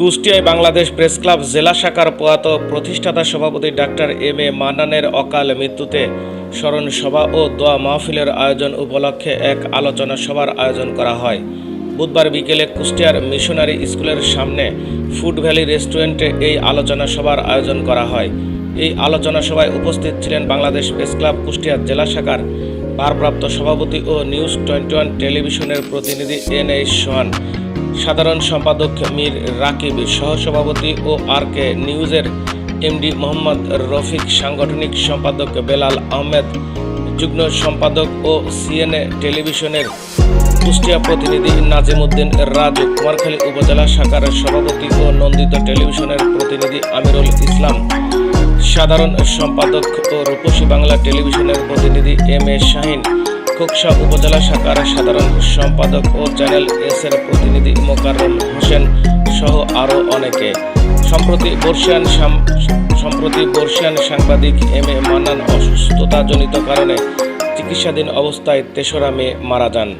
কুষ্টিয়ায় Bangladesh press club জেলা শাখার প্রয়াত প্রতিষ্ঠাতা সভাপতি ডাক্তার এম এ মান্নানের অকাল মৃত্যুতে স্মরণ সভা ও দোয়া মাহফিলের আয়োজন উপলক্ষে এক আলোচনা সভার আয়োজন করা হয়। বুধবার বিকেলে কুষ্টিয়ার মিশনারি স্কুলের সামনে ফুড ভ্যালি রেস্টুরেন্টে এই আলোচনা সভার আয়োজন করা হয়। এই আলোচনা সভায় উপস্থিত ছিলেন বাংলাদেশ প্রেস ক্লাব কুষ্টিয়ার জেলা শাখার ভারপ্রাপ্ত সভাপতি ও নিউজ টোয়েন্টি ওয়ান টেলিভিশনের প্রতিনিধি এন এইচ সোহান। সাধারণ সম্পাদক মীর রাকিব সহসভাপতি ও আর কে নিউজের এমডি মোহাম্মদ রফিক, সাংগঠনিক সম্পাদক বেলাল আহমেদ, যুগ্ম সম্পাদক ও সিএনএ টেলিভিশনের কুষ্টিয়া প্রতিনিধি নাজিমুদ্দিন রাজু, কুমারখালী উপজেলা শাখার সভাপতি ও নন্দিত টেলিভিশনের প্রতিনিধি আমিরুল ইসলাম, সাধারণ সম্পাদক ও রূপসী বাংলা টেলিভিশনের প্রতিনিধি এম এ শাহিন খোকসা উপজেলা শাখার সাধারণ সম্পাদক ও চ্যানেল এস এর প্রতিনিধি মোকাররম হোসেন সহ আরও অনেকে। সম্প্রতি বর্ষিয়ান সম্প্রতি বর্ষিয়ান সাংবাদিক এম এ মান্নান অসুস্থতাজনিত কারণে চিকিৎসাধীন অবস্থায় তেসরা মে মারা যান।